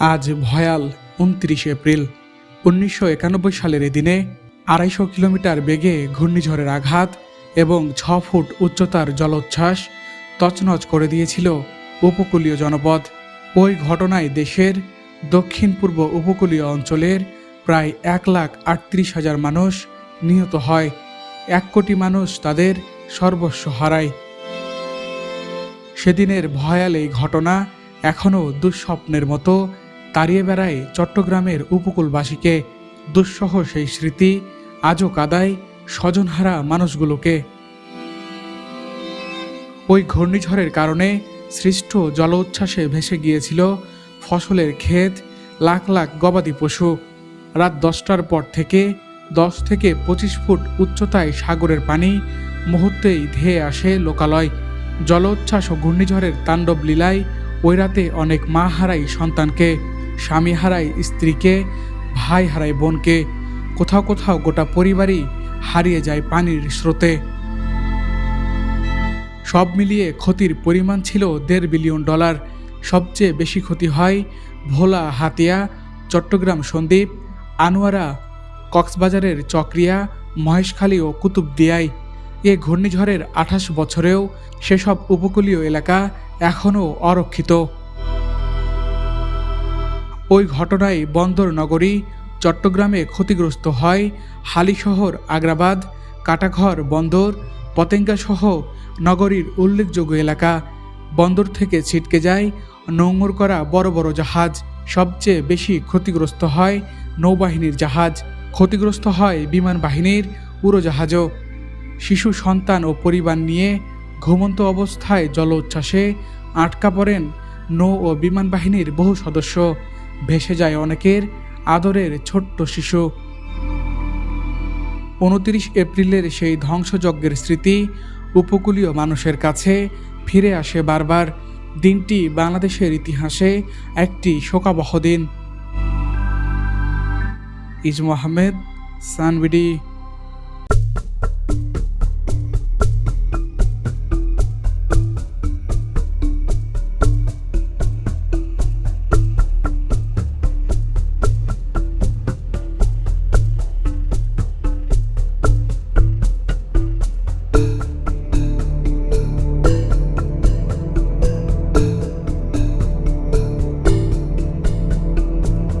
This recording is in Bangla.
আজ ভয়াল উনত্রিশ এপ্রিল, উনিশশো একানব্বই সালের এ দিনে আড়াইশো কিলোমিটার বেগে ঘূর্ণিঝড়ের আঘাত এবং ছ ফুট উচ্চতার জলোচ্ছ্বাস তছনছ করে দিয়েছিল উপকূলীয় জনপদ। ওই ঘটনায় দেশের দক্ষিণ পূর্ব উপকূলীয় অঞ্চলের প্রায় এক লাখ আটত্রিশ হাজার মানুষ নিহত হয়। এক কোটি মানুষ তাদের সর্বস্ব হারায়। সেদিনের ভয়াল এই ঘটনা এখনও দুঃস্বপ্নের মতো তাড়িয়ে বেড়ায় চট্টগ্রামের উপকূলবাসীকে। দুঃসহ সেই স্মৃতি আজও কাদায় স্বজনহারা মানুষগুলোকে। ওই ঘূর্ণিঝড়ের কারণে সৃষ্ট জলোচ্ছ্বাসে ভেসে গিয়েছিল ফসলের ক্ষেত, লাখ লাখ গবাদি পশু। রাত দশটার পর থেকে দশ থেকে পঁচিশ ফুট উচ্চতায় সাগরের পানি মুহূর্তেই ধেয়ে আসে লোকালয়। জলোচ্ছ্বাস ও ঘূর্ণিঝড়ের তাণ্ডব লীলায় ওই রাতে অনেক মা হারায় সন্তানকে। স্বামী হারায় স্ত্রীকে ভাই হারায় বোনকে, কোথাও কোথাও গোটা পরিবারই হারিয়ে যায় পানির স্রোতে। সব মিলিয়ে ক্ষতির পরিমাণ ছিল দেড় বিলিয়ন ডলার। সবচেয়ে বেশি ক্ষতি হয় ভোলা, হাতিয়া, চট্টগ্রাম সন্দ্বীপ আনোয়ারা, কক্সবাজারের চক্রিয়া, মহেশখালী ও কুতুবদিয়ায়। এ ঘূর্ণিঝড়ের আঠাশ বছরেও সেসব উপকূলীয় এলাকা এখনও অরক্ষিত। ওই ঘটনায় বন্দর নগরী চট্টগ্রামে ক্ষতিগ্রস্ত হয় হালিশহর, আগ্রাবাদ, কাটাঘর বন্দর, পতেঙ্গাসহ নগরীর উল্লেখযোগ্য এলাকা। বন্দর থেকে ছিটকে যায় নোঙর করা বড় বড় জাহাজ। সবচেয়ে বেশি ক্ষতিগ্রস্ত হয় নৌবাহিনীর জাহাজ। ক্ষতিগ্রস্ত হয় বিমান বাহিনীর উড়োজাহাজও। শিশু, সন্তান ও পরিবার নিয়ে ঘুমন্ত অবস্থায় জলোচ্ছ্বাসে আটকা পড়েন নৌ ও বিমান বাহিনীর বহু সদস্য। ভেসে যায় অনেকের আদরের ছোট্ট শিশু। উনত্রিশ এপ্রিলের সেই ধ্বংসযজ্ঞের স্মৃতি উপকূলীয় মানুষের কাছে ফিরে আসে বারবার। দিনটি বাংলাদেশের ইতিহাসে একটি শোকাবহ দিন। ইজমু আহমেদ, সানবিডি।